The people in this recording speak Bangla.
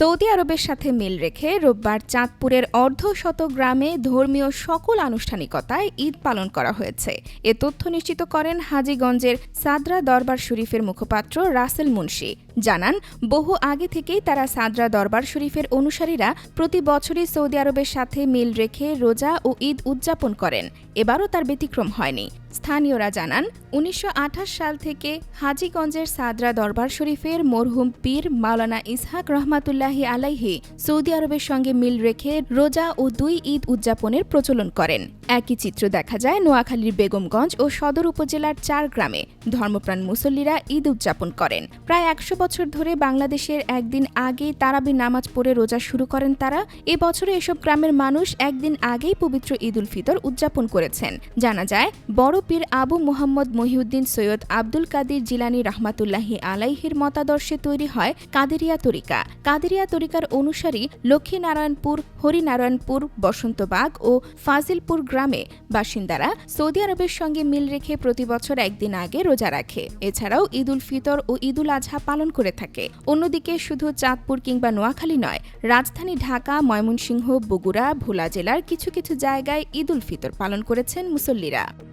সৌদি আরবের সাথে মিল রেখে রোববার চাঁদপুরের অর্ধশত গ্রামে ধর্মীয় সকল আনুষ্ঠানিকতায় ঈদ পালন করা হয়েছে। এ তথ্য নিশ্চিত করেন হাজীগঞ্জের সাদরা দরবার শরীফের মুখপাত্র রাসেল মুন্সি। জানান, বহু আগে থেকেই তারা সাদরা দরবার শরীফের অনুসারীরা প্রতি বছরই সৌদি আরবের সাথে মিল রেখে রোজা ও ঈদ উদযাপন করেন। এবারও তার ব্যতিক্রম হয়নি। স্থানীয়রা জানান, উনিশশো আঠাশ সাল থেকে হাজীগঞ্জের সাদরা দরবার শরীফের মরহুম পীর মাওলানা ইসহাক রহমাতুল্লাহি আলাইহি সৌদি আরবের সঙ্গে মিল রেখে রোজা ও দুই ঈদ উদযাপনের প্রচলন করেন। একই চিত্র দেখা যায় নোয়াখালীর বেগমগঞ্জ ও সদর উপজেলার চার গ্রামে। ধর্মপ্রাণ মুসল্লিরা ঈদ উদযাপন করেন। প্রায় একশো বছর ধরে বাংলাদেশের একদিন আগে তারাবি নামাজ পড়ে রোজা শুরু করেন তারা। এ বছরে এসব গ্রামের মানুষ একদিন আগেই পবিত্র ঈদ উল ফিতর উদযাপন করেছেন। জানা যায়, বড় পীর আবু মোহাম্মদ মহিউদ্দিন সৈয়দ আব্দুল কাদির জিলানি রহমাতুল্লাহি আলাইহির মতাদর্শে তৈরি হয় কাদেরিয়া তরিকা। কাদেরিয়া তরিকার অনুসারী লক্ষ্মীনারায়ণপুর, হরিনারায়ণপুর, বসন্তবাগ ও ফাজিলপুর গ্রামে বাসিন্দারা সৌদি আরবের সঙ্গে মিল রেখে প্রতি বছর একদিন আগে রোজা রাখে। এছাড়াও ঈদ উল ফিতর ও ঈদ উল আজহা পালন করে থাকে। অন্যদিকে শুধু চাঁদপুর কিংবা নোয়াখালী নয়, রাজধানী ঢাকা, ময়মনসিংহ, বগুড়া, ভোলা জেলার কিছু কিছু জায়গায় ঈদ উল ফিতর পালন করেছেন মুসল্লিরা।